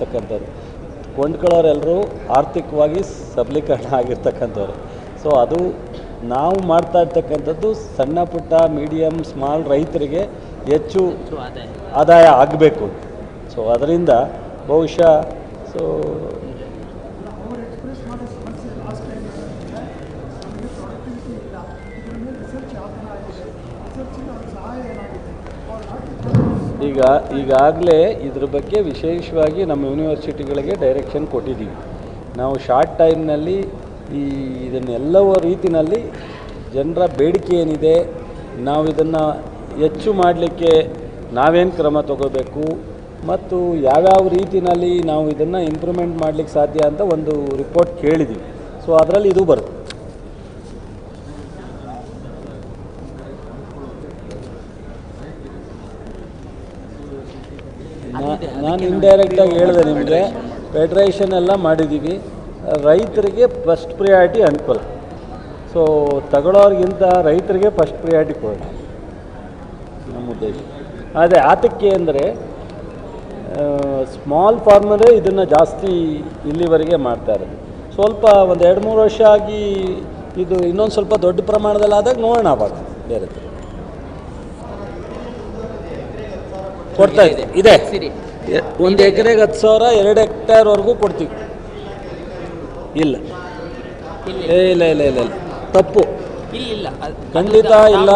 ಇರ್ತಕ್ಕಂಥವ್ರು ಕೊಂಡ್ಕೊಳ್ಳೋರೆಲ್ಲರೂ ಆರ್ಥಿಕವಾಗಿ ಸಬಲೀಕರಣ ಆಗಿರ್ತಕ್ಕಂಥವ್ರು. ಸೊ ಅದು ನಾವು ಮಾಡ್ತಾ ಇರ್ತಕ್ಕಂಥದ್ದು ಸಣ್ಣ ಪುಟ್ಟ ಮೀಡಿಯಮ್ ಸ್ಮಾಲ್ ರೈತರಿಗೆ ಹೆಚ್ಚು ಆದಾಯ ಆಗಬೇಕು. ಸೊ ಅದರಿಂದ ಬಹುಶಃ ಸೊ ಈಗ ಈಗಾಗಲೇ ಇದ್ರ ಬಗ್ಗೆ ವಿಶೇಷವಾಗಿ ನಮ್ಮ ಯೂನಿವರ್ಸಿಟಿಗಳಿಗೆ ಡೈರೆಕ್ಷನ್ ಕೊಟ್ಟಿದ್ದೀವಿ. ನಾವು ಶಾರ್ಟ್ ಟೈಮ್ನಲ್ಲಿ ಈ ಇದನ್ನೆಲ್ಲವ ರೀತಿಯಲ್ಲಿ ಜನರ ಬೇಡಿಕೆ ಏನಿದೆ, ನಾವು ಇದನ್ನು ಹೆಚ್ಚು ಮಾಡಲಿಕ್ಕೆ ನಾವೇನು ಕ್ರಮ ತಗೋಬೇಕು, ಮತ್ತು ಯಾವ್ಯಾವ ರೀತಿಯಲ್ಲಿ ನಾವು ಇದನ್ನು ಇಂಪ್ರೂವ್ಮೆಂಟ್ ಮಾಡಲಿಕ್ಕೆ ಸಾಧ್ಯ ಅಂತ ಒಂದು ರಿಪೋರ್ಟ್ ಕೇಳಿದ್ದೀವಿ ಸೊ ಅದರಲ್ಲಿ ಇದು ಬರುತ್ತೆ. ನಾನು ಇಂಡೈರೆಕ್ಟಾಗಿ ಹೇಳಿದೆ ನಿಮಗೆ ಫೆಡ್ರೇಷನ್ ಎಲ್ಲ ಮಾಡಿದ್ದೀವಿ ರೈತರಿಗೆ ಫಸ್ಟ್ ಪ್ರಿಯಾರಿಟಿ ಅನುಕೂಲ. ಸೊ ತಗೊಳ್ಳೋರಿಗಿಂತ ರೈತರಿಗೆ ಫಸ್ಟ್ ಪ್ರಿಯಾರಿಟಿ ಕೊಡಿ ನಮ್ಮ ಉದ್ದೇಶ. ಅದೇ ಆತಕ್ಕೆ ಅಂದರೆ ಸ್ಮಾಲ್ ಫಾರ್ಮರೇ ಇದನ್ನು ಜಾಸ್ತಿ ಇಲ್ಲಿವರೆಗೆ ಮಾಡ್ತಾರೆ ಇರೋದು. ಸ್ವಲ್ಪ ಒಂದು ಎರಡು ಮೂರು ವರ್ಷ ಆಗಿ ಇದು ಇನ್ನೊಂದು ಸ್ವಲ್ಪ ದೊಡ್ಡ ಪ್ರಮಾಣದಲ್ಲಿ ಆದಾಗ ನೋಡೋಣ ಅವಾಗ ಬೇರೆ ಕೊಡ್ತಾ ಇದೆ. ಇದೆ. ಒಂದು ಎಕರೆಗೆ ಹತ್ತು ಸಾವಿರ ಎರಡು ಹೆಕ್ಟೇರ್ವರೆಗೂ ಕೊಡ್ತೀವಿ. ಇಲ್ಲ. ಏ ಇಲ್ಲ ಇಲ್ಲ ಇಲ್ಲ ಇಲ್ಲ. ತಪ್ಪು. ಇಲ್ಲ ಖಂಡಿತ ಇಲ್ಲ.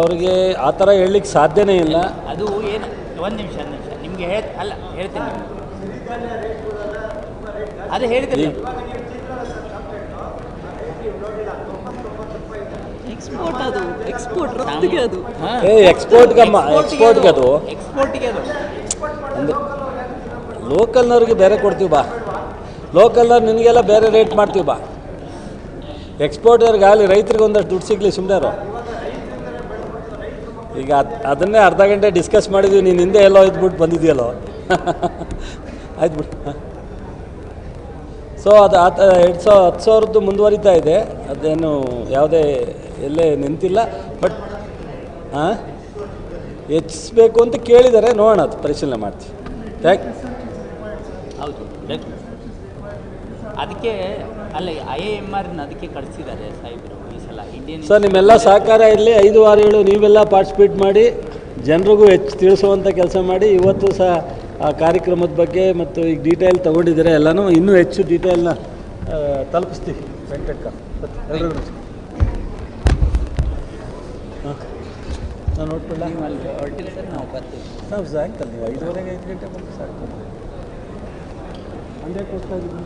ಅವ್ರಿಗೆ ಆ ಥರ ಹೇಳಲಿಕ್ಕೆ ಸಾಧ್ಯನೇ ಇಲ್ಲ. ಅದು ಏನು ಒಂದು ನಿಮಿಷ ಒಂದು ನಿಮಿಷ. ನಿಮಗೆ ಹೇಳ ಅಲ್ಲ ಹೇಳ್ತೀನಿ. ಅದು ಹೇಳ್ತೀನಿ. ಎಕ್ಸ್ಪೋರ್ಟ್ ಅದು ಎಕ್ಸ್ಪೋರ್ಟ್ ರಫ್ತಿಗೆ ಅದು. ಏ ಎಕ್ಸ್ಪೋರ್ಟ್ಗಮ್ಮ ಎಕ್ಸ್ಪೋರ್ಟ್ಗೆ ಅದು. ಎಕ್ಸ್ಪೋರ್ಟಿಗೆ ಅದು. ಲೋಕಲ್ ಲೋಕಲ್ನವ್ರಿಗೆ ಬೇರೆ ಕೊಡ್ತೀವಿ ಬಾ. ಲೋಕಲ್ನವ್ರು ನಿನಗೆಲ್ಲ ಬೇರೆ ರೇಟ್ ಮಾಡ್ತೀವಿ ಬಾ. ಎಕ್ಸ್ಪೋರ್ಟರ್ಗೆ ಆಗಲಿ ರೈತರಿಗೆ ಒಂದಷ್ಟು ದುಡ್ಡು ಸಿಗಲಿ ಸುಮ್ಮನೆ ಈಗ ಅದ್ ಅದನ್ನೇ ಅರ್ಧ ಗಂಟೆ ಡಿಸ್ಕಸ್ ಮಾಡಿದ್ವಿ ನೀನು ಹಿಂದೆ ಎಲ್ಲೋ ಇದ್ಬಿಟ್ಟು ಬಂದಿದೆಯಲ್ಲೋ. ಆಯ್ತು ಬಿಟ್ಟು ಸೊ ಅದು ಆತ ಎರಡು ಸಾವಿರ ಹತ್ತು ಸಾವಿರದ್ದು ಮುಂದುವರಿತಾ ಇದೆ. ಅದೇನು ಯಾವುದೇ ಎಲ್ಲೇ ನಿಂತಿಲ್ಲ. ಬಟ್ ಹಾಂ ಹೆಚ್ಚಿಸ್ಬೇಕು ಅಂತ ಕೇಳಿದ್ದಾರೆ ನೋಡೋಣ ಅದು ಪರಿಶೀಲನೆ ಮಾಡ್ತೀವಿ. ಥ್ಯಾಂಕ್ ಹೌದು ಅದಕ್ಕೆ ಅಲ್ಲ ಐ ಎ ಎಂ ಆರ್ನ ಅದಕ್ಕೆ ಕಳಿಸಿದ್ದಾರೆ ಸಾಹೇಬರು ಈ ಸಲ. ಇಂಡಿಯನ್ ಸರ್ ನಿಮ್ಮೆಲ್ಲ ಸಹಕಾರ ಇರಲಿ. ಐದು ವಾರಗಳು ನೀವೆಲ್ಲ ಪಾರ್ಟಿಸಿಪೇಟ್ ಮಾಡಿ ಜನರಿಗೂ ಹೆಚ್ಚು ತಿಳಿಸುವಂಥ ಕೆಲಸ ಮಾಡಿ. ಇವತ್ತು ಸಹ ಆ ಕಾರ್ಯಕ್ರಮದ ಬಗ್ಗೆ ಮತ್ತು ಈಗ ಡೀಟೇಲ್ ತೊಗೊಂಡಿದ್ದೀರಾ ಎಲ್ಲನೂ ಇನ್ನೂ ಹೆಚ್ಚು ಡೀಟೇಲ್ನ ತಲುಪಿಸ್ತೀವಿ ವೆಂಕಟಕ್ಕ ಎಲ್ಲರಿಗೂ ಹಾಂ ನಾನು ನೋಡ್ಕೊಳ್ಳ? ನೀವು ಅಲ್ಲಿ ಹೊರಟಿಲ್ಲ ಸರ್ ನಾವು ಬರ್ತೀವಿ. ನಾವು ಸಾಯಂಕಾಲ ನೀವು ಐದುವರೆಗೆ ಐದು ಗಂಟೆ ಬಂದು ಸಾಕು. ಅಂದೇ ಕೊಡ್ತಾ ಇದ್ದೀವಿ